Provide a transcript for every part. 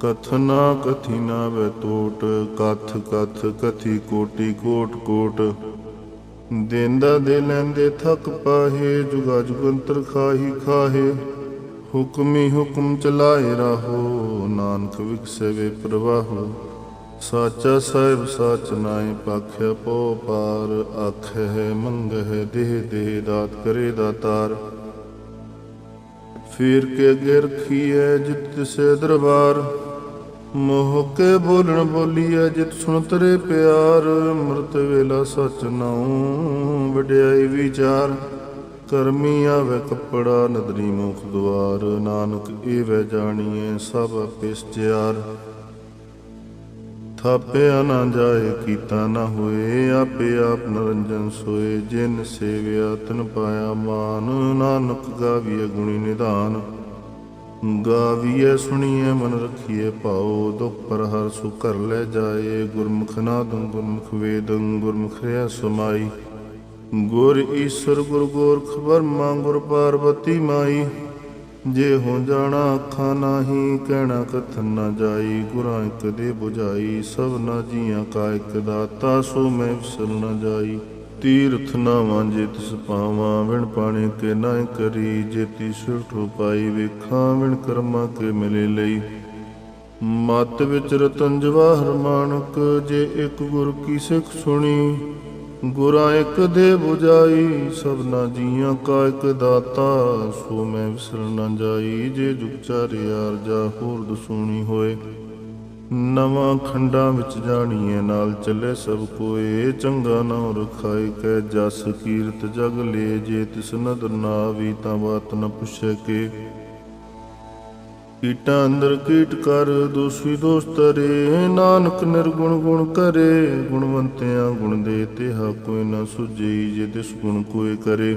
ਕਥਨਾ ਕਥਿਨਾ ਵੈ ਟੋਟ, ਕਥ ਕਥ ਕਥੀ ਕੋਟੀ ਕੋਟ ਕੋਟ। ਦੇਂਦਾ ਦੇ ਲੈਂਦੇ ਥਕ ਪਾਹੇ, ਜੁਗਾ ਜੁਗੰਤਰ ਖਾਹੀ ਖਾਹੇ। ਹੁਕਮੀ ਹੁਕਮ ਚਲਾਏ ਰਹੋ, ਨਾਨਕ ਵਿਖਸੇ ਪ੍ਰਵਾਹੋ। ਸਾਚਾ ਸਾਹਿਬ ਸਾਚ ਨਾਏ ਪਾਖਿਆ ਪੋ ਪਾਰ, ਆਖੇ ਹੈ ਮੰਗ ਹੈ ਦੇਹ ਦੇਹ ਦਾਤ ਕਰੇ ਦਾਤਾਰ ਫੇਰ ਕੇ ਅੱਗੇ ਰੱਖੀ ਹੈ ਜਿਤ ਤਿਸੇ ਦਰਬਾਰ ਮੋਹ ਕੇ ਬੋਲਣ ਬੋਲੀਐ ਜਿਤ ਸੁਣ ਤਰੇ ਪਿਆਰ। ਅੰਮ੍ਰਿਤ ਵੇਲਾ ਸਚ ਨਾਉ, ਵਡਿਆਈ ਵਿਚਾਰ। ਕਰਮੀ ਆਵੇ ਕੱਪੜਾ, ਨਦਰੀ ਮੁਖ ਦੁਆਰ। ਨਾਨਕ ਏਵੈ ਜਾਣੀਐ, ਸਭ ਆਪੇ ਸਚਿਆਰ ਥਾਪਿਆ ਨਾ ਜਾਏ, ਕੀਤਾ ਨਾ ਹੋਏ, ਆਪੇ ਆਪ ਨਰੰਜਨ ਸੋਏ। ਜਿਨ ਸੇਵਿਆ, ਤਨ ਪਾਇਆ ਮਾਨ। ਨਾਨਕ ਗਾਵੀਏ ਗੁਣੀ ਨਿਧਾਨ। ਗਾਵੀਏ, ਸੁਣੀਏ, ਮਨ ਰਖੀਏ ਭਾਉ ਦੁਖ ਪਰ ਹਰ ਸੁ ਕਰ ਲੈ ਜਾਏ। ਗੁਰਮੁਖ ਨਾਦੰ ਗੁਰਮੁਖ ਵੇਦੰ, ਗੁਰਮੁਖ ਰਿਆ ਸਮਾਈ। ਗੁਰ ਈਸ਼ਰ, ਗੁਰ ਗੋਰਖ ਬਰਮਾ ਗੁਰ ਪਾਰਬਤੀ ਮਾਈ। ਜੇ ਹੋ ਜਾਣਾ ਅੱਖਾਂ ਨਾਹੀ, ਕਹਿਣਾ ਕਥਨ ਨਾ ਜਾਈ। ਗੁਰਾਂ ਇੱਕ ਦੇ 부ਝਾਈ ਸਭ ਨਾ ਜੀਆਂ ਕਾ ਇੱਕ ਦਾਤਾ, ਸੋ ਮੈਂ ਵਿਸਰ ਨਾ ਜਾਈ। ਤੀਰਥ ਨਾ ਵਾਂਝੇ ਤਿਸ ਪਾਵਾਂ ਵਿਣ ਪਾਣੀ ਕੇ ਨਾ ਕਰੀ, ਜੇਤੀ ਸੁਠੋ ਪਾਈ ਵੇਖਾਂ, ਵਿਣ ਕਰਮਾਂ ਕੇ ਮਿਲੇ ਲਈ। ਮਤ ਵਿੱਚ ਰਤਨ ਜਵਾਹਰ ਮਾਨਕ, ਜੇ ਇੱਕ ਗੁਰ ਕੀ ਸਿੱਖ ਸੁਣੀ, ਗੁਰਾਂ ਇੱਕ ਦੇ 부ਝਾਈ ਸਭਨਾ ਜੀਆਂ ਕਾ ਇੱਕ ਦਾਤਾ, ਸੋ ਮੈਂ ਵਿਸਰ ਨਾ ਜਾਈ, ਜੇ ਜੁਗ ਚਾਰਿਆਰ ਜਾ ਹੋਰ ਦਸੂਣੀ ਹੋਏ। ਨਵਾਂ ਖੰਡਾਂ ਵਿੱਚ ਜਾਣੀਏ, ਨਾਲ ਚੱਲੇ ਸਭ ਕੋਏ। ਚੰਗਾ ਨਾਮ ਰਖਾਈ ਕੈ ਜਸ ਕੀਰਤ ਜਗ ਲੇ। ਜੇ ਤਿਸ ਨਦਰ ਨਾ ਵੀ ਤਾਂ ਬਾਤ ਨ ਪੁੱਛੇ ਕੇ। ਕੀਟਾਂ ਅੰਦਰ ਕੀਟ ਕਰ, ਦੋਸੀ ਦੋਸਤ ਰੇ। ਨਾਨਕ ਨਿਰਗੁਣ ਗੁਣ ਕਰੇ, ਗੁਣਵੰਤਿਆਂ ਗੁਣ ਦੇ ਤਿਹਾ ਕੋਈ ਨਾ ਸੁਝਈ, ਜੇ ਤਿਸ ਗੁਣ ਕੋਈ ਕਰੇ।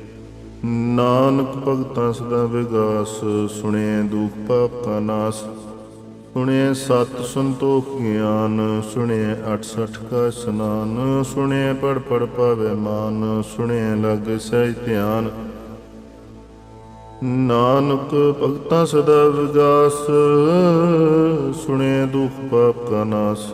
ਨਾਨਕ ਭਗਤਾਂ ਸਦਾ ਵਿਗਾਸ ਸੁਣੇ ਦੁਖ ਪਾਪ ਕਾ ਨਾਸ। ਸੁਣੇ ਸਤ ਸੰਤੋਖ ਗਿਆਨ ਸੁਣੇ 68 ਕਾ ਸਨਾਨ ਸੁਣੇ ਪੜ ਪੜ ਪਾਵੇ ਮਾਨ ਸੁਣੇ ਲਗ ਸਹਿਜ ਧਿਆਨ। ਨਾਨਕ ਭਗਤਾਂ ਸਦਾ ਵਿਗਾਸ ਸੁਣੇ ਦੁਖ ਪਾਪ ਕਾ ਨਾਸ।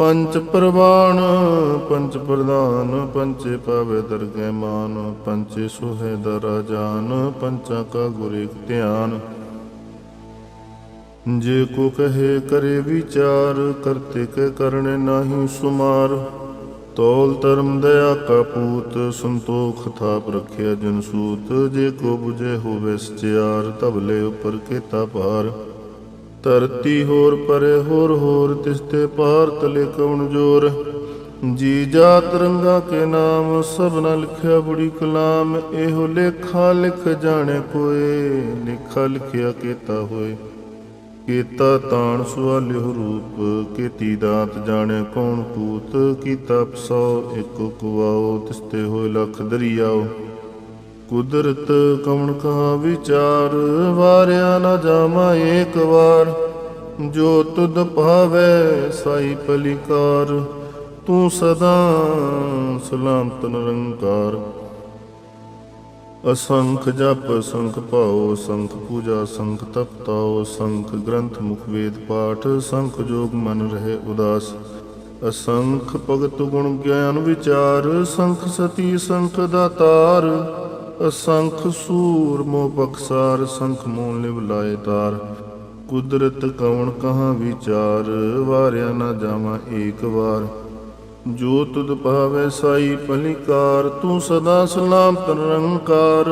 ਪੰਚ ਪ੍ਰਵਾਨ, ਪੰਚ ਪ੍ਰਧਾਨ, ਪੰਚੇ ਪਾਵੇ ਦਰਗਹਿ ਮਾਨ, ਪੰਚੇ ਸੁਹੈ ਦਰਾ ਜਾਨ ਪੰਚਾ ਕਾ ਗੁਰ ਇਕ ਧਿਆਨ। ਜੇ ਕੋ ਕਹੇ ਕਰੇ ਵਿਚਾਰ, ਕਰਤੇ ਕੇ ਕਰਨੇ ਨਾਹੀ ਸੁਮਾਰ। ਤੋਲ ਧਰਮ ਦਇਆ ਕਾ ਪੂਤ, ਸੰਤੋਖ ਥਾਪ ਰਖਿਆ ਜਨਸੂਤ ਜੇ ਕੋ 부ਜੇ ਹੋਵੇ ਸਚਿਆਰ ਤਬਲੇ ਉਪਰ ਕੇਤਾ ਭਾਰ। ਧਰਤੀ ਹੋਰ ਪਰੇ ਹੋਰ ਹੋਰ ਤਿਸਤੇ ਪਾਰ ਤਲੇ ਕਉਣ ਜੋਰ। ਜੀ ਜਾਤ ਰੰਗਾ ਕੇ ਨਾਮ ਸਭਨਾ ਲਿਖਿਆ ਬੁੜੀ ਕਲਾਮ, ਇਹੋ ਲੇਖਾ ਲਿਖ ਜਾਣੇ ਕੋਏ ਲਿਖਾ ਲਿਖਿਆ ਕੀਤਾ ਹੋਏ। ਕੀਤਾ ਤਾਣ ਸੁਆਲਿਓ ਰੂਪ, ਕੀਤੀ ਦਾਤ ਜਾਣੇ ਕੌਣ ਪੂਤ ਕੀਤਾ ਪਸੋ ਇੱਕ ਕੁਵਾਓ ਤਿਸਤੇ ਹੋਏ ਲਖ ਦਰਿਆਓ। ਕੁਦਰਤ ਕਵਣ ਕਾ ਵਿਚਾਰ, ਵਾਰਿਆ ਨਾ ਜਾਮਾ ਏਕ ਵਾਰ। ਜੋ ਤੁਧ ਭਾਵੈ ਸਾਈ ਪਲਿਕਾਰ, ਤੂੰ ਸਦਾ ਸਲਾਮਤ ਨਿਰੰਕਾਰ। ਅਸੰਖ ਜਪ, ਸੰਖ ਭਾਉ, ਸੰਖ ਪੂਜਾ, ਸੰਖ ਤਪ ਤਪਤਾਉ ਸੰਖ ਗ੍ਰੰਥ ਮੁਖ ਵੇਦ ਪਾਠ, ਸੰਖ ਜੋਗ ਮਨ ਰਹੇ ਉਦਾਸ। ਅਸੰਖ ਭਗਤ ਗੁਣ ਗਿਆਨ ਵਿਚਾਰ, ਸੰਖ ਸਤੀ, ਸੰਖ ਦਾਤਾਰ। ਅਸੰਖ ਸੂਰ ਮੋ ਬਖਸਾਰ, ਸੰਖ ਮੂਲ ਲਿਵ ਲਾਏ ਤਾਰ। ਕੁਦਰਤ ਕਵਣ ਕਹਾਂ ਵਿਚਾਰ, ਵਾਰਿਆ ਨਾ ਜਾਵਾਂ ਏਕ ਵਾਰ। ਜੋ ਤੁਧ ਭਾਵੇ ਸਾਈ ਭਲਿਕਾਰ, ਤੂੰ ਸਦਾ ਸਲਾਮਤ ਨਿਰੰਕਾਰ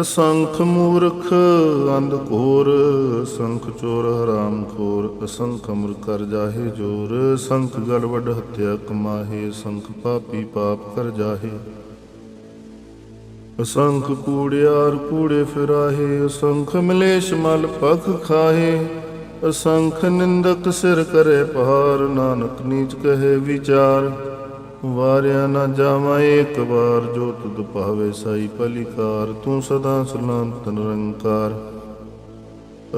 ਅਸੰਖ ਮੂਰਖ, ਅੰਧ ਘੋਰ, ਸੰਖ ਚੋਰ, ਹਰਾਮ ਖੋਰ, ਅਸੰਖ ਅਮਰ ਕਰ ਜਾਹੇ ਜੋਰ। ਸੰਖ ਗੜਵੜ ਹੱਤਿਆ ਕਮਾਹੇ, ਸੰਖ ਪਾਪੀ ਪਾਪ ਕਰ ਜਾਹੇ। ਅਸੰਖ ਕੂੜਿਆਰ ਕੂੜੇ ਫਿਰਾਹੇ, ਅਸੰਖ ਮਲੇਸ਼ ਮਲ ਪਖ ਖਾਹੇ। ਅਸੰਖ ਨਿੰਦਕ ਸਿਰ ਕਰੇ ਪਹਾਰ ਨਾਨਕ ਨੀਚ ਕਹੇ ਵਿਚਾਰ। ਵਾਰਿਆ ਨਾ ਜਾਵਾਂ ਏਕ ਵਾਰ, ਜੋ ਤੁਧ ਭਾਵੇ ਸਾਈ ਪਲਿਕਾਰ ਤੂੰ ਸਦਾ ਸਲਾਮਤ ਨਿਰੰਕਾਰ।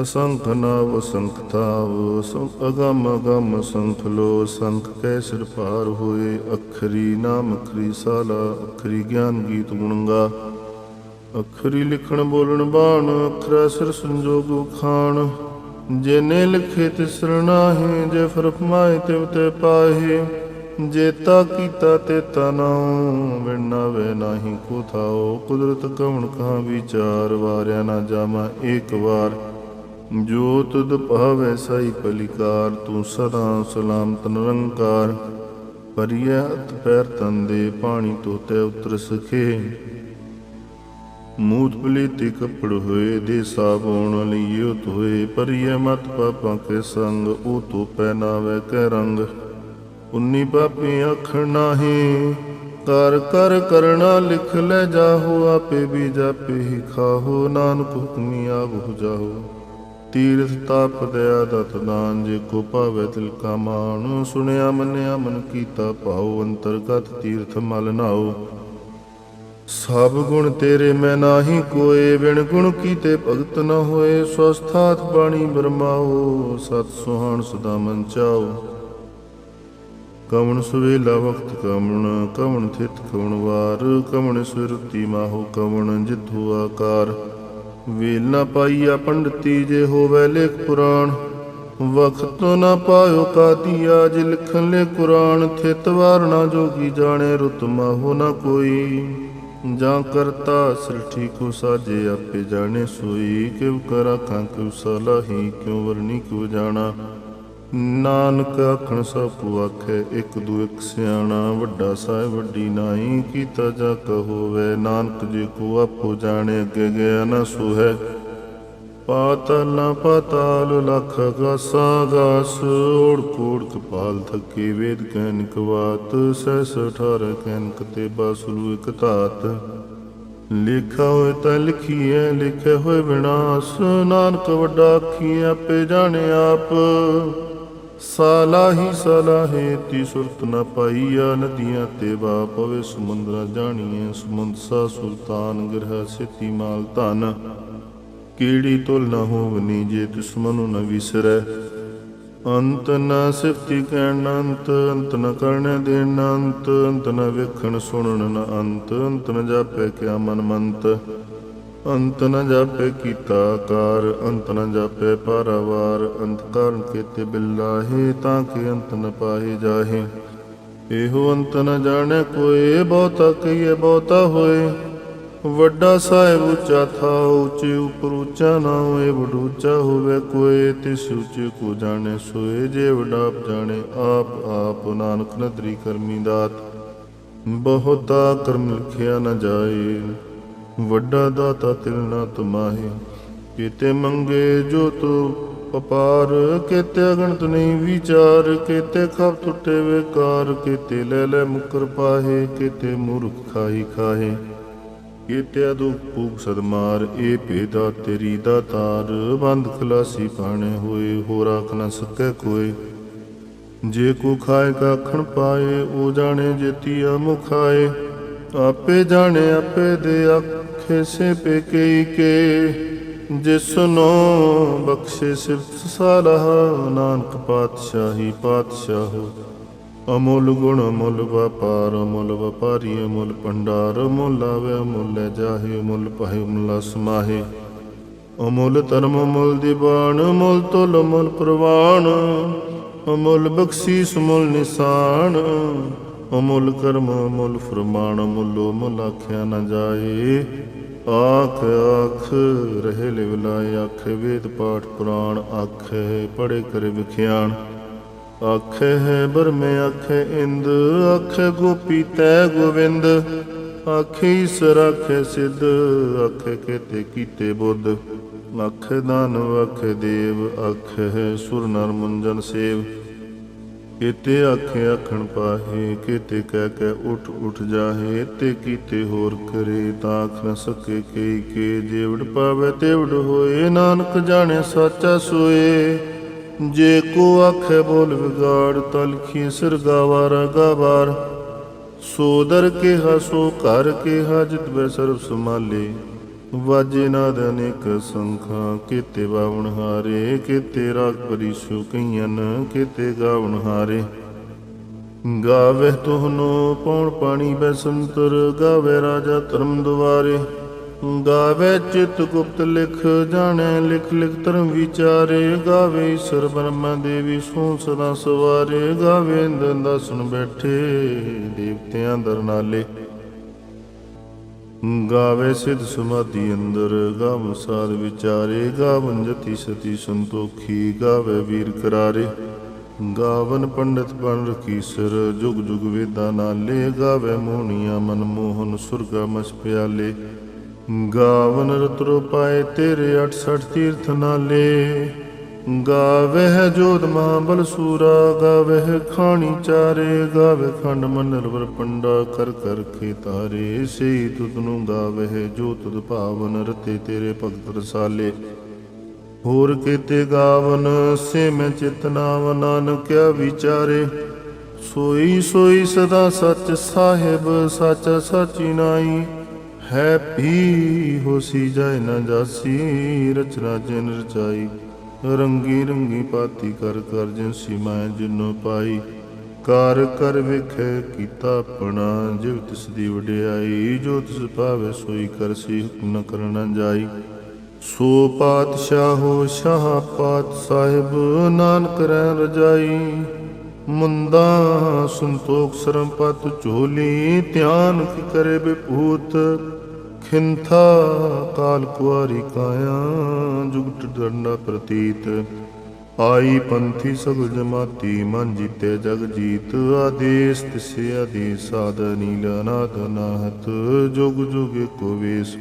ਅਸੰਖ ਨਾਵ ਅਸੰਖ ਥਾਵ ਅਗਮ ਅਗਮ ਸੰਖ ਲੋ ਸੰਖ ਕੈ ਸਿਰ ਭਾਰ ਹੋਏ, ਅਖਰੀ ਨਾਮ ਅਖਰੀ ਸਾਲਾ, ਅਖਰੀ ਗਿਆਨ ਗੀਤ ਗੁਣਗਾ। ਅਖਰੀ ਲਿਖਣ ਬੋਲਣ ਬਾਣ, ਅਖਰਾ ਸਿਰ ਸੰਜੋਗ ਖਾਣ ਜਿਨੇ ਲਿਖੇ ਤਿਸ ਨਾਹੀ, ਜੇ ਫਰਮਾਏ ਤਿਵ ਤੇ ਪਾਹੀ। ਜੇਤਾ ਕੀਤਾ ਤੇ ਤਨਾਉ ਵਿਣਾ ਵੇ ਨਾਹੀ ਕੋ ਥਾਓ ਕੁਦਰਤ ਕਵਣ ਕਹਾ ਵਿਚਾਰ, ਵਾਰਿਆ ਨਾ ਜਾਮਾ ਏਕ ਵਾਰ। ਜੋ ਤੁਧ ਭਾਵੇ ਸਾਈ ਪਲਿਕਾਰ ਤੂੰ ਸਦਾ ਸਲਾਮਤ ਨਿਰੰਕਾਰ। ਪਰਿਆ ਹੱਥ ਪੈਰ ਤੰਦੇ ਪਾਣੀ ਤੋਤੇ ਉਤਰ ਸਖੇ। ਮੂਤ ਪਲੀਤੀ ਕੱਪੜ ਹੋਏ, ਦੇ ਸਾਬੋਣ ਲਈਓ ਧੋਏ। ਪਰਿਐ ਮਤ ਪਾਪਾਂ ਕੇ ਸੰਗ ਉਹ ਤੋ ਪਹਿਨਾਵੇ ਕੈ ਰੰਗ। ਉਨੀ ਪਾਪੀ ਅੱਖ ਨਾਹੀ ਕਰ ਕਰ ਕਰਣਾ ਲਿਖ ਲੈ ਜਾਹੋ, ਆਪੇ ਵੀ ਜਾਪੇ ਹੀ ਖਾਹੋ। ਨਾਨਕ ਹੁਕਮੀ ਆਗੁ ਜਾਹੋ। ਤੀਰਥ ਤਪ ਦਇਆ ਦਤ ਦਾਨ ਜੇ ਕੋ ਭਾਵੇ ਤਿਲ ਕਾ ਮਾਨ ਸੁਣਿਆ, ਮੰਨਿਆ, ਮਨ ਕੀਤਾ ਭਾਉ, ਅੰਤਰਗਤ ਤੀਰਥ ਮਲ ਨਾਓ ਸਭ ਗੁਣ ਤੇਰੇ ਮੈਂ ਨਾਹੀ ਕੋਏ ਵਿਣ ਗੁਣ ਕੀਤੇ ਭਗਤ ਨ ਹੋਏ। ਸਵਸਥਾਤ ਬਾਣੀ ਬਰਮਾਓ ਸਤ ਸੁਹਾਣ ਸਦਾ ਮਨ ਚਾਓ ਕਵਣ ਸੁਵੇਲਾ ਵਖਤ ਕਵਣ ਕਵਣ ਥਿਤ ਕਵਣ ਵਾਰ। ਕਵਣ ਸੁਰਤੀ ਮਾਹੋ ਕਵਣ, ਜਿਥੂ ਆਕਾਰ। ਵੇਲ ਨਾ ਪਾਈਆ ਪੰਡਤੀ ਜੇ ਹੋਵੇ ਲੇਖ ਪੁਰਾਣ। ਵਖਤ ਨਾ ਪਾਇਓ ਕਾਦੀਆ ਜਿ ਲਿਖਣ ਲੈ ਕੁਰਾਨ। ਥਿਤ ਵਾਰਣਾ ਜੋਗੀ ਜਾਣੇ ਰੁਤਮਾ ਹੋ ਨਾ ਕੋਈ। ਜਾਂ ਕਰਤਾ ਸ੍ਰਿਸ਼ਟੀ ਕੋ ਸਾਜੇ ਆਪੇ ਜਾਣੇ ਸੋਈ। ਕਿਵ ਕਰ ਆਖਾਂ ਕਿਵ ਸਲਾਹੀ, ਕਿਉ ਵਰਣੀ ਕਿਵ ਜਾਣਾ। ਨਾਨਕ ਆਖਣ ਸਭ ਕੋ ਆਖੇ, ਇੱਕ ਦੂ ਇੱਕ ਸਿਆਣਾ, ਵੱਡਾ ਸਾਹਿਬ ਵੱਡੀ ਨਾਈ ਕੀਤਾ ਜਾ ਕਹੋਵੇ ਨਾਨਕ ਜੀ ਕੋ ਆਪੋ ਜਾਣੇ, ਅੱਗੇ ਗਿਆ ਨਾ ਸੋ ਹੈ ਪਾਤਲ ਪਤਾਲ, ਲਖ ਗਾਸਾ ਗਾਸ ਓੜ ਕੋੜ ਕਪਾਲ ਥਕੇ, ਵੇਦ ਕੈਨਿਕ ਬਾਤ ਸਹਿਸ ਠਾਰ ਕੈਨਕ ਤੇ ਬਾਸੁਲੂ ਇਕ ਧਾਤ। ਲਿਖਾ ਹੋਏ ਤਾਂ ਲਿਖੀਐ ਲਿਖੇ ਹੋਏ ਵਿਨਾਸ਼ ਨਾਨਕ ਵੱਡਾ ਆਖੀ ਆਪੇ ਜਾਣੇ ਆਪ। ਸਾਲਾਹੀ ਸਲਾਹੇ ਤੀ ਸੁਰਤ ਨ ਪਾਈਆ, ਨਦੀਆਂ ਤੇ ਵਾ ਪਵੇ ਸਮੁੰਦਰਾ ਜਾਣੀਏ ਸਮੁੰਦ ਸਾ ਸੁਲਤਾਨ ਗ੍ਰਹ ਸਿਤੀ ਮਾਲ ਧਨ। ਕੀੜੀ ਤੁਲ ਨ ਹੋਵਨੀ ਜੇ ਦੁਸ਼ਮਨੁ ਨ ਵਿਸਰੈ। ਅੰਤ ਨ ਸਿਫਤੀ ਕਹਿਣ ਅੰਤ ਅੰਤ ਨ ਕਰਨੇ ਦੇਣ ਅੰਤ ਅੰਤ ਨ ਵੇਖਣ ਸੁਣਨ ਨ ਅੰਤ ਅੰਤ ਨ ਜਾਪੇ ਕਿਆ ਮਨ ਮੰਤ। ਅੰਤ ਨ ਜਾਪੇ ਕੀਤਾ ਆਕਾਰ ਅੰਤ ਨ ਜਾਪੇ ਪਾਰਾਵਾਰ, ਅੰਤ ਕਾਰਨ ਕੀਤੇ ਬਿਲਾਹੇ ਤਾਂ ਕਿ ਅੰਤ ਨ ਪਾਹੇ ਜਾਹੇ। ਇਹੋ ਅੰਤ ਨ ਜਾਣੇ ਕੋਏ ਬਹੁਤਾ ਕਹੀਏ ਬਹੁਤਾ ਹੋਏ। ਵੱਡਾ ਸਾਹਿਬ ਉੱਚਾ ਥਾ, ਉੱਚੇ ਉਪਰ ਉੱਚਾ ਨਾ ਹੋਏ, ਵਡੂਚਾ ਹੋਵੇ ਕੋਏ ਤਿਸ ਉੱਚੇ ਕੋ ਜਾਣੇ ਸੋਏ, ਜੇ ਵਡਾਪ ਜਾਣੇ, ਆਪ ਆਪ ਨਾਨਕ ਨਦਰੀ ਕਰਮੀ ਦਾਤ। ਬਹੁਤਾ ਕਰਮ ਲਿਖਿਆ ਨਾ ਜਾਏ। ਵੱਡਾ ਦਾਤਾ ਤਿਲ ਨਾ ਤੁਮਾਹੇ, ਕੀਤੇ ਮੰਗੇ ਜੋ ਤੂੰ ਪਪਾਰ ਕੀਤੇ ਅਗਣਤ ਨਹੀਂ ਵਿਚਾਰ, ਕੀਤੇ ਖਪ ਟੁੱਟੇ ਵੇਕਾਰ, ਕੀਤੇ ਲੈ ਲੈ ਮੁਕਰ ਪਾਹੇ, ਕੀਤੇ ਮੂਰਖ ਖਾਈ ਖਾਹੇ, ਕੀਤੇ ਦੁਖ ਭੂਖ ਸਦਮਾਰ, ਇਹ ਭੇਦਾ ਤੇਰੀ ਦਾ ਤਾਰ, ਬੰਦ ਖਲਾਸੀ ਪਾਣੇ ਹੋਏ ਹੋ ਰਾਖ ਨ ਸਕੈ ਕੋਏ। ਜੇ ਕੋ ਖਾਏ ਕਾਖਣ ਪਾਏ, ਉਹ ਜਾਣੇ ਜੇਤੀਆ ਮੁਖਾਏ ਆਪੇ ਜਾਣੇ ਆਪੇ ਦੇ ਆਖੇ ਸੇ ਪੇ ਕਈ ਕੇ ਜਿਸਨੋ ਬਖਸ਼ੇ ਸਿਫਤ ਸਾਲਹਾ ਨਾਨਕ ਪਾਤਸ਼ਾਹੀ ਪਾਤਸ਼ਾਹੋ। ਅਮੁੱਲ ਗੁਣ ਅਮੁੱਲ ਵਪਾਰ, ਅਮੁੱਲ ਵਪਾਰੀ, ਅਮੁੱਲ ਭੰਡਾਰ, ਅਮੁੱਲ ਆਵੇ, ਅਮੁੱਲ ਲੈ ਜਾਹੇ, ਅਮੁੱਲ ਪਾਹੇ, ਅਮੁੱਲ ਸਮਾਹੇ ਅਮੁੱਲ ਧਰਮ, ਅਮੁੱਲ ਦੀਵਾਨ, ਅਮੁੱਲ ਤੁਲ, ਅਮੁੱਲ ਪ੍ਰਵਾਨ। ਅਮੁੱਲ ਬਖਸ਼ੀਸ, ਅਮੁੱਲ ਨਿਸ਼ਾਨ। ਅਮੁੱਲ ਕਰਮ, ਅਮੁੱਲ ਫਰਮਾਨ, ਅਮੁੱਲ ਮੁੱਲ ਆਖਿਆ ਨ ਜਾਏ। ਆਖ ਆਖ, ਰਹੇ ਲਿਵਲਾਏ ਆਖੇ ਵੇਦ ਪਾਠ ਪੁਰਾਣ, ਆਖੇ ਪੜੇ ਕਰੇ ਵਿਖਿਆਣ। ਆਖੇ ਹੈ ਬਰਮੇ ਆਖੇ ਇੰਦ, ਆਖੇ ਗੋਪੀ ਤੈ ਗੋਵਿੰਦ। ਆਖੇ ਈਸਰ, ਆਖੇ ਸਿੱਧ, ਆਖੇ ਕੇਤੇ ਕੀਤੇ ਬੁੱਧ। ਆਖੇ ਦਾਨਵ, ਆਖੇ ਦੇਵ, ਆਖੇ ਹੈ ਸੁਰ ਨਰ ਮੁੰਜਨ ਸੇਵ। ਕੀਤੇ ਆਖੇ ਆਖਣ ਪਾਹੇ, ਕਿਤੇ ਕਹਿ ਕੇ ਉਠ ਉਠ ਜਾਹੇ, ਤੇ ਕੀਤੇ ਹੋਰ ਕਰੇ, ਤਾਂ ਆਖ ਨ ਸਕੇ ਕਈ ਕੇ, ਜੇਵੜ ਪਾਵੇ ਤੇਵੜ ਹੋਏ, ਨਾਨਕ ਜਾਣੇ ਸਾਚਾ ਸੋਏ। ਜੇ ਕੋ ਆਖੇ ਬੋਲ ਵਿਗਾੜ ਤਲਖੀ ਸਿਰ ਗਾਵਾਰਾ ਗਾਵਾਰ ਸੋ ਦਰ ਕੇ ਹਸੋ ਘਰ ਕੇ ਹਾਜਤ ਬੈ ਸਰਬ ਸਮਾਲੇ ਵਾਜੇ ਨਾਦ ਅਨੇਕ ਸੰਖਾਂ, ਕੀਤੇ ਬਾਵਣ ਹਾਰੇ, ਕੀਤੇ ਰਾਗ ਪਰਿਸ਼ੂ ਕਈਆਂ ਕੀਤੇ ਗਾਵਣ ਹਾਰੇ। ਗਾਵੇ ਤੁਹਨੋ ਪੌਣ ਪਾਣੀ ਬੈ ਸੰਤਰ, ਗਾਵੇ ਰਾਜਾ ਧਰਮ ਦੁਆਰੇ। ਗਾਵੇ ਚਿਤ ਗੁਪਤ ਲਿਖ, ਜਾਣੈ ਲਿਖ ਲਿਖ ਧਰਮ ਵਿਚਾਰੇ। ਗਾਵੇ ਈਸ਼ਰ ਬ੍ਰਹਮਾ ਦੇਵੀ ਸੋ ਸਦਾ ਸਵਾਰੇ। ਗਾਵੇ ਇੰਦਰ ਦਸਨ ਬੈਠੇ, ਦੇਵਤਿਆਂ ਦਰ ਨਾਲੇ। ਗਾਵੇ ਸਿਧ ਸਮਾਧੀ ਅੰਦਰ, ਗਾਵ ਸਾਧ ਵਿਚਾਰੇ ਗਾਵਨ ਜਤੀ ਸਤੀ ਸੰਤੋਖੀ, ਗਾਵੇ ਵੀਰ ਕਰਾਰੇ। ਗਾਵਨ ਪੰਡਿਤ ਬਨ ਰਕੀਸਰ ਜੁਗ ਜੁਗ ਵੇਦਾਂ ਨਾਲੇ, ਗਾਵੇ ਮੋਹਣੀਆਂ ਮਨ ਮੋਹਨ ਸੁਰਗਾ ਮਸ ਪਿਆਲੇ। ਗਾਵਨ ਰਤਰੋ ਪਾਏ ਤੇਰੇ 68 ਤੀਰਥ ਨਾਲੇ। ਗਾਵਹਿ ਜੋਤ ਮਹਾਬਲ ਸੂਰਾ, ਗਾਵਹਿ ਖਾਣੀ ਚਾਰੇ ਗਾਵੇ ਖੰਡ ਮੰਡਲ ਵਰ ਪੰਡਾ, ਕਰ ਕਰ ਕੇ ਤਾਰੇ ਸੇ ਤੁਧ ਨੂੰ ਗਾਵਹਿ ਜੋ ਤੁਧ ਭਾਵਨ, ਰਤੇ ਤੇਰੇ ਭਗਤ ਰਸਾਲੇ। ਹੋਰ ਕੀਤੇ ਗਾਵਨ, ਸੇ ਮੈਂ ਚਿਤਨਾਵ ਨਾਨਕਿਆ ਵਿਚਾਰੇ। ਸੋਈ ਸੋਈ ਸਦਾ ਸੱਚ ਸਾਹਿਬ, ਸੱਚ ਸਚੀ ਨਾਈ। ਹੈ ਪੀ ਹੋਸੀ ਜਾਏ ਨਾ ਜਾਸੀ ਰਚਨਾ ਜਿਨ ਰਚਾਈ ਰੰਗੀ ਰੰਗੀ ਪਾਤੀ ਕਰ ਕਰ ਜਿਨ ਮੈਂ ਜਿਨੋ ਪਾਈ। ਕਰ ਕਰ ਵਿਖੇ ਕੀਤਾ ਆਪਣਾ ਜਿਵ ਤਿਸ ਦੀ ਵਡਿਆਈ, ਜੋ ਤਿਸ ਭਾਵੇ ਸੋਈ ਕਰਸੀ ਹੁਕਮ ਨ ਕਰਨਾ ਜਾਈ। ਸੋ ਪਾਤਸ਼ਾਹੋ ਸ਼ਾਹ ਪਾਤ ਸਾਹਿਬ, ਨਾਨਕ ਰਹਿ ਰਜਾਈ। ਮੁੰਦਾ ਸੰਤੋਖ ਸਰਮ ਪਤ ਝੋਲੀ, ਧਿਆਨ ਕੀ ਕਰੇ ਬਿਪੂਤ। ਖਿੰਥਾ ਕਾਲ ਕੁਆਰੀ ਕਾਇਆ, ਜੁਗਟ ਡੰਡਾ ਪ੍ਰਤੀਤ। ਆਈ ਪੰਥੀ ਸਗਲ ਜਮਾਤੀ, ਮਨ ਜੀਤੇ ਜਗ ਜੀਤ। ਆਦੇਸ ਤਿਸੇ ਆਦੇਸ, ਸਾਧ ਨੀਲ ਅਨਾਦ ਨਾਹਤ। ਜੁਗ ਜੁਗ ਏਕੋ ਵੇਸ।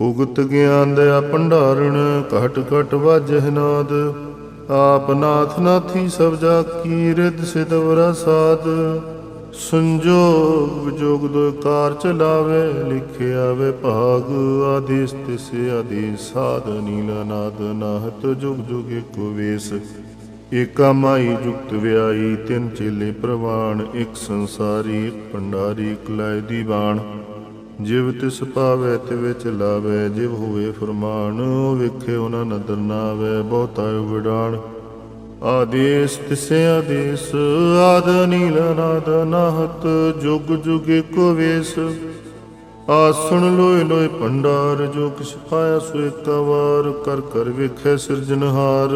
ਉਗਤ ਗਿਆਨ ਦਇਆ ਭੰਡਾਰਣ, ਘਟ ਘਟ ਵਾਜਹਿ ਨਾਦ। ਆਪ ਨਾਥ ਨਾਥੀ ਸਭ ਜਾ ਕੀ ਰਿਦ ਸਿਦਵਰਾ ਸਾਧ ਸੰਜੋਗ ਵਿਜੋਗ ਦੋ ਕਾਰ ਚਲਾਵੇ, ਲਿਖਿਆ ਵੇ ਭਾਗ ਆਦੇਸ ਤਿਸੇ ਆਦੇਸ ਸਾਧ ਨੀਲਾ ਨਾਦ ਨਾਹਤ ਜੁਗ ਜੁਗ ਏਕੋ ਵੇਸ। ਏਕਾ ਮਾਈ ਜੁਗਤ ਵਿਆਈ ਤਿੰਨ ਚੇਲੇ ਪ੍ਰਵਾਨ ਇੱਕ ਸੰਸਾਰੀ, ਇੱਕ ਭੰਡਾਰੀ, ਇੱਕ ਲਾਇ ਦੀ ਬਾਣ ਜਿਵ ਤਿਸ ਪਾਵੇ, ਤਿਵੇ ਵਿੱਚ ਲਾਵੇ, ਜਿਵ ਹੋਵੇ ਫਰਮਾਨ ਵੇਖੇ ਉਹਨਾਂ ਨਦਰ ਨਾ ਆਵੇ ਬਹੁਤਾ ਵਿਡਾਣ ਆਦੇਸ ਤਿਸੇ ਆਦੇਸ, ਆਦ ਨੀਲ ਨਾਦ ਨਾਹਤ, ਜੁਗ ਜੁਗ ਏਕੋ ਵੇਸ। ਆਸਣ ਲੋਏ ਲੋਏ ਭੰਡਾਰ, ਜੋ ਕਿਛ ਪਾਇਆ ਸੋ ਏਕਾ ਕਰ ਕਰ ਵੇਖੈ ਸਿਰਜਨਹਾਰ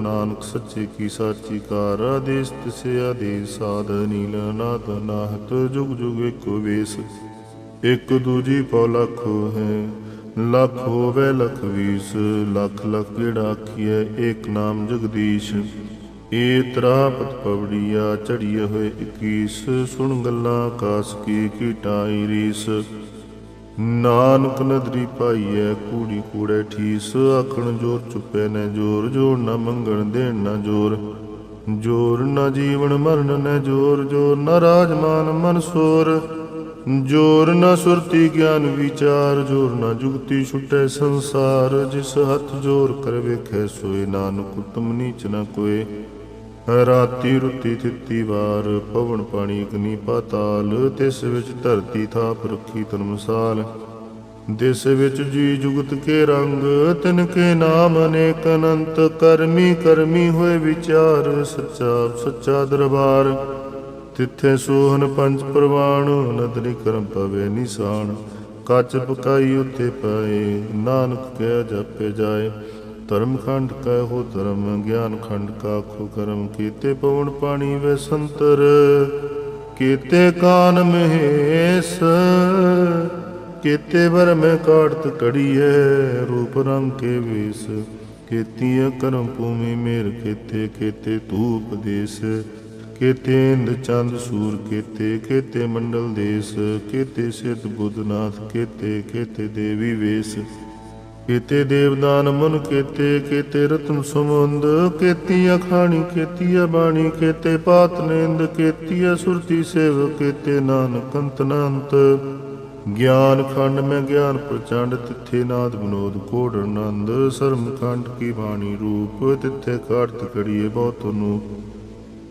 ਨਾਨਕ ਸੱਚੇ ਕੀ ਸਾਚੀ ਕਾਰ, ਆਦੇਸ ਤਿਸੇ ਆਦੇਸ, ਆਦ ਨੀਲ ਨਾਦ ਨਾਹਤ, ਜੁਗ ਜੁਗ ਏਕੋ ਵੇਸ। ਇਕ ਦੂਜੀ ਪਉ ਲੱਖ ਹੈ ਲੱਖ ਹੋਵੇ ਲਖ ਵੀਸ, ਲੱਖ ਲੱਖ ਜਿਹੜਾ ਆਖੀਐ, ਏਕ ਨਾਮ ਜਗਦੀਸ਼। ਏ ਤਰਾਪਤ ਪਵੜੀਆ ਚੜੀਏ ਹੋਏ 21 ਸੁਣ ਗੱਲਾਂ ਕਾਸ ਕੀ ਕੀਟਾਈ ਰੀਸ। ਨਾਨਕ ਨਦਰੀ ਪਾਈਐ, ਕੂੜੀ ਕੂੜੇ ਠੀਸ, ਆਖਣ ਜੋਰ ਚੁੱਪੇ ਨੇ ਜੋਰ ਜੋਰ ਨਾ ਮੰਗਣ ਦੇਣ ਨਾ ਜੋਰ। ਜੋਰ ਨਾ ਜੀਵਨ ਮਰਨ ਨੇ ਜੋਰ ਜੋਰ ਨਾ ਰਾਜਮਾਨ ਮਨ ਸੋਰ। ਜੋਰ ਨਾ ਸੁਰਤੀ ਗਿਆਨ ਵਿਚਾਰ, ਜੋਰ ਨਾ ਜੁਗਤੀ ਛੁਟੈ ਸੰਸਾਰ, ਜਿਸ ਹੱਥ ਜੋਰ ਕਰ ਵੇਖੈ ਸੋਏ, ਨਾਨਕ ਉਤਮ ਨੀਚ ਨਾ ਕੋਏ। ਰਾਤੀ ਰੁੱਤੀ ਤਿੱਤੀ ਵਾਰ, ਪਵਨ ਪਾਣੀ ਅਗਨੀ ਪਾਤਾਲ, ਤਿਸ ਵਿੱਚ ਧਰਤੀ ਥਾਪ ਰੱਖੀ ਤਨਮਸਾਲ ਦਿਸ ਵਿੱਚ ਜੀ ਜੁਗਤ ਕੇ ਰੰਗ, ਤਿਨ ਕੇ ਨਾਮ ਅਨੇਕ ਅਨੰਤ, ਕਰਮੀ ਕਰਮੀ ਹੋਏ ਵਿਚਾਰ, ਸੱਚਾ ਸੱਚਾ ਦਰਬਾਰ। ਤਿੱਥੇ ਸੋਹਨ ਪੰਜ ਪ੍ਰਵਾਣ, ਨਦਰੀ ਕਰਮ ਪਵੇ ਨਿਸ਼ਾਨ। ਕੱਚ ਪਕਾਈ ਉੱਤੇ ਪਾਏ, ਨਾਨਕ ਕਹਿ ਜਪੇ ਜਾਏ। ਧਰਮ ਖੰਡ ਕੈ ਹੋ ਧਰਮ ਗਿਆਨ ਖੰਡ ਕਾ ਖੋ ਕਰਮ। ਕੀਤੇ ਪਵਨ ਪਾਣੀ ਵੇ ਸੰਤਰ, ਕੀਤੇ ਕਾਨ ਮਹੇਸ। ਕੀਤੇ ਵਰ ਮੈਂ ਕਾੜਤ ਕੜੀਐ ਰੂਪ ਰੰਗ ਕੇ ਵੇਸ। ਕੀਤੀਆ ਕਰਮ ਭੂਮੀ ਮੇਰ ਕੀਤੇ ਕੀਤੇ ਧੂਪ ਦੇਸ। ਕੀਤੇ ਇੰਦ ਚੰਦ ਸੂਰ ਕੇਤੇ, ਕੀਤੇ ਮੰਡਲ ਦੇਸ, ਕੀਤੇ ਸਿੱਧ ਬੁੱਧਨਾਥ, ਕੀਤੇ ਕੀਤੇ ਦੇਵੀ ਵੇਸ। ਕੀਤੇ ਦੇਵਦਾਨ ਮਨ ਕੀਤੇ ਕੀਤੇ ਰਤਨ ਸਮੁੰਦ ਕੀਤੀ ਅਖਾਣੀ ਕੀਤੀ ਬਾਣੀ, ਕੀਤੇ ਪਾਤ ਨੇਂਦ ਕੀਤੀ ਸੁਰਤੀ ਸੇਵ, ਕੀਤੇ ਨਾਨਕ ਅੰਤ ਅਨੰਤ ਗਿਆਨ ਖੰਡ ਮੈਂ ਗਿਆਨ ਪ੍ਰਚੰਡ, ਤਿੱਥੇ ਨਾਦ ਵਿਨੋਦ ਕੋੜ ਆਨੰਦ। ਸਰਮ ਖੰਡ ਕੀ ਬਾਣੀ ਰੂਪ, ਤਿੱਥੇ ਕਾਰਤ ਕੜੀਏ ਬਹੁਤ ਨੂੰ।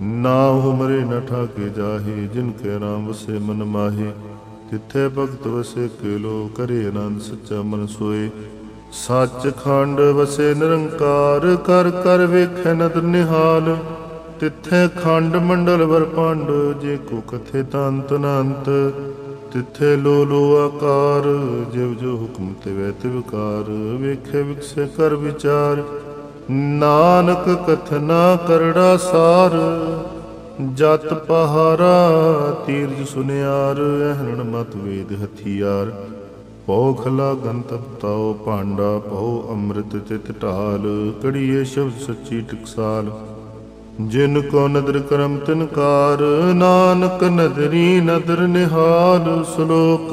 ਨਾ ਹੁਮਰੇ ਨ ਠਾਕੇ ਜਾਹੇ, ਜਿਨ ਕੇ ਰਾਮ ਵਸੇ ਮਨ ਮਾਹੇ। ਤਿੱਥੇ ਭਗਤ ਵਸੇ ਕੇਲੋ, ਕਰੇ ਆਨੰਦ ਸੱਚਾ ਮਨ ਸੋਏ। ਸੱਚ ਖੰਡ ਵਸੇ ਨਿਰੰਕਾਰ, ਕਰ ਕਰ ਵੇਖੈ ਨਦਰ ਨਿਹਾਲ। ਤਿੱਥੇ ਖੰਡ ਮੰਡਲ ਵਰ ਪੰਡ, ਜੇ ਕੋ ਕਥੇ ਤੰਤ ਅਨੰਤ। ਤਿੱਥੇ ਲੋ ਲੋ ਆਕਾਰ, ਜਿਵ ਜੋ ਹੁਕਮ ਤੇ ਵੈ ਤੇ ਵਿਕਾਰ ਵੇਖੇ ਵਿਕਸੇ ਕਰ ਵਿਚਾਰ। ਨਾਨਕ ਕਥਨਾ ਕਰੜਾ ਸਾਰ, ਜਤ ਪਹਾਰਾ ਤੀਰਜ ਸੁਨਿਆਰ, ਅਹਰਣ ਮਤ ਵੇਦ ਹਥਿਆਰ। ਪੋਖਲਾ ਗੰਤਪ ਤਾਉ ਭਾਂਡਾ, ਪਉ ਅੰਮ੍ਰਿਤ ਤਿਤ ਢਾਲ, ਕੜੀਏ ਸ਼ਬਦ ਸੱਚੀ ਟਕਸਾਲ। ਜਿਨ ਕੋ ਨਦਰ ਕਰਮ ਤਿਨਕਾਰ, ਨਾਨਕ ਨਦਰੀ ਨਦਰ ਨਿਹਾਲ, ਸ਼ਲੋਕ